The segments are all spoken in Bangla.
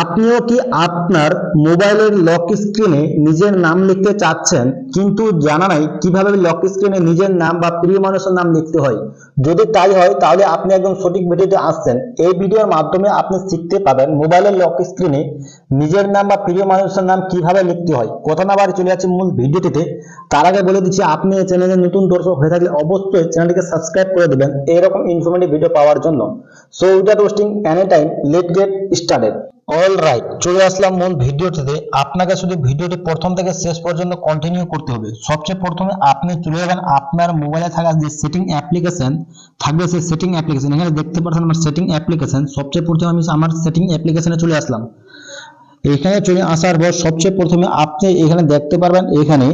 আপনিও কি আপনার মোবাইলের লক স্ক্রিনে নিজের নাম লিখতে চাচ্ছেন? কিন্তু জানা নাই কীভাবে লক স্ক্রিনে নিজের নাম বা প্রিয় মানুষের নাম লিখতে হয়। যদি তাই হয়, তাহলে আপনি একদম সঠিক ভিডিওতে আসছেন। এই ভিডিওর মাধ্যমে আপনি শিখতে পাবেন মোবাইলের লক স্ক্রিনে নিজের নাম বা প্রিয় মানুষের নাম কীভাবে লিখতে হয়। কথা না বাড়ি চলে যাচ্ছে মূল ভিডিওটিতে। তার আগে বলে দিচ্ছি, আপনি এই চ্যানেলে নতুন দর্শক হয়ে থাকলে অবশ্যই চ্যানেলটিকে সাবস্ক্রাইব করে দেবেন। এরকম ইনফরমেটিভ ভিডিও পাওয়ার জন্য। So without wasting any time let get started all right চলে আসলাম মূল ভিডিওটিতে। আপনাকে শুধু ভিডিওটি প্রথম থেকে শেষ পর্যন্ত কন্টিনিউ করতে হবে। সবচেয়ে প্রথমে আপনি চলে যাবেন আপনার মোবাইলে থাকা যে সেটিং অ্যাপ্লিকেশন থাকবে সেই সেটিং অ্যাপ্লিকেশন এখানে দেখতে পাচ্ছেন আমার সেটিং অ্যাপ্লিকেশন সবচেয়ে প্রথমে আমি আমার সেটিং অ্যাপ্লিকেশনে চলে আসলাম। এখানে চলে আসার পর সবচেয়ে প্রথমে আপনি এখানে দেখতে পারবেন এখানে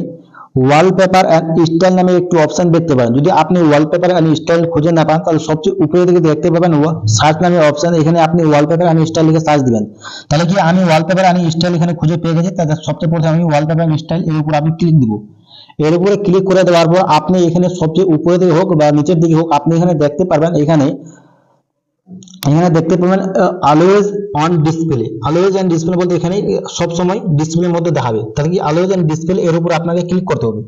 ওয়ালপেপার অ্যান্ড স্টাইল নামে একটু অপশন দেখতে পারেন। যদি আপনি ওয়ালপেপার অ্যান্ড স্টাইল খুঁজে না পান, তাহলে সবচেয়ে উপরে দিকে দেখতে পাবেন সার্চ নামে অপশন এখানে আপনি ওয়ালপেপার অ্যান্ড স্টাইল লিখে সার্চ দিবেন। তাহলে কি আমি ওয়ালপেপার অ্যান্ড স্টাইল এখানে খুঁজে পেয়ে গেছি? তাহলে সবচেয়ে প্রথমে আমি ওয়ালপেপার অ্যান্ড স্টাইল এর উপর আমি ক্লিক দিব। এর উপরে ক্লিক করে দেওয়ার পর আপনি এখানে সবচেয়ে উপরে দিকে হোক বা নিচের দিকে হোক, আপনি এখানে দেখতে পারবেন এখানে এখানে দেখতে পাবেন always on display always on display বলতে এখানে সব সময় ডিসপ্লের মধ্যে দেখাবে। তাহলে কি অলওয়েজ অন ডিসপ্লে এর উপর আপনাকে ক্লিক করতে হবে।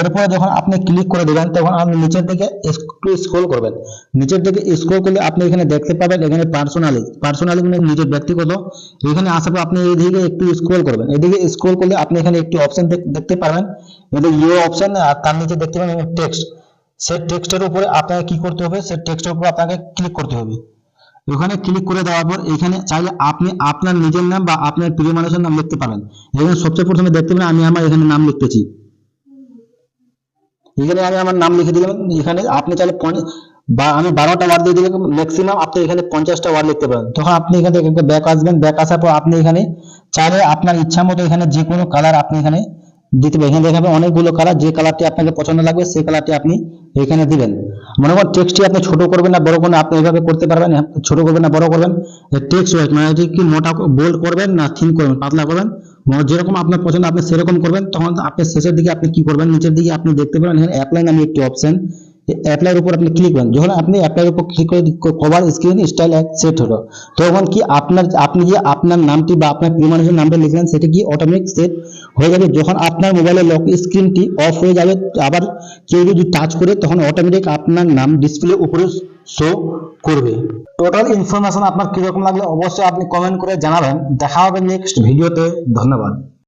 এরপরে যখন আপনি ক্লিক করে দেবেন, তখন আপনি নিচের একটু স্ক্রল করবেন। নিচের দিকে স্ক্রল করলে আপনি এখানে দেখতে পাবেন, এখানে পার্সোনালি পার্সোনালি মানে নিজের ব্যক্তিগত। এখানে আসার পর আপনি এইদিকে একটু স্ক্রল করবেন। এদিকে স্ক্রল করলে আপনি এখানে একটি অপশন দেখতে পাবেন এদিকে ইউ অপশন আর তার নিচে দেখতে পাবেন টেক্সট সেই টেক্সটের উপরে আপনাকে কি করতে হবে? সেই টেক্সটের উপর আপনাকে ক্লিক করতে হবে। ওখানে ক্লিক করে দেওয়ার পর এখানে চাইলে আপনি আপনার নিজের নাম বা আপনার প্রিয় মানুষের নাম লিখতে পারেন। এখানে সবচেয়ে প্রথমে দেখতে পাবেন আমি আমার এখানে নাম লিখতেছি। এখানে আমি আমার নাম লিখে দিলাম। এখানে আপনি চাইলে বা আমি বারোটা ওয়ার্ড দিয়ে দিলাম। ম্যাক্সিমাম আপনি এখানে পঞ্চাশটা ওয়ার্ড লিখতে পারেন। তখন আপনি এখান থেকে ব্যাক আসবেন। ব্যাক আসার পর আপনি এখানে চাইলে আপনার ইচ্ছা মতো এখানে যে কোনো কালার আপনি এখানে দিতে হবে। এখানে দেখাবে অনেকগুলো কালার যে কালারটি আপনাকে পছন্দ লাগবে, সেই কালারটি আপনি এখানে দিবেন। মনে করেন টেক্সটটি আপনি ছোট করবেন না, বড় করবেন আপনি এভাবে করতে পারবেন ছোট করবেন না, বড় করবেন। টেক্সট ওয়াইজ মানে এটি কি মোটা বোল্ড করবেন না থিন করবেন, পাতলা করবেন? যেরকম আপনার পছন্দ, আপনি সেরকম করবেন, তখন আপনি শেষের দিকে আপনি কি করবেন? নিচের দিকে আপনি দেখতে পাবেন এখানে অ্যাপ্লাই নামে একটি অপশন অ্যাপ্লাইয়ের উপর আপনি ক্লিক করেন। যখন আপনি অ্যাপ্লাইয়ের উপর ক্লিক করে কভার স্ক্রিন স্টাইল সেট হলো, তখন কি আপনার, আপনি যে আপনার নামটি বা আপনার প্রিয় মানুষের নামটা লিখলেন, সেটা কি অটোমেটিক সেট হয়ে যাবে? যখন আপনার মোবাইলের লক স্ক্রিনটি অফ হয়ে যাবে, আবার কেউ যদি টাচ করে, তখন অটোমেটিক আপনার নাম ডিসপ্লে উপরে শো করবে। টোটাল ইনফরমেশন আপনার কীরকম লাগলে, অবশ্যই আপনি কমেন্ট করে জানাবেন। দেখা হবে নেক্সট ভিডিওতে ধন্যবাদ।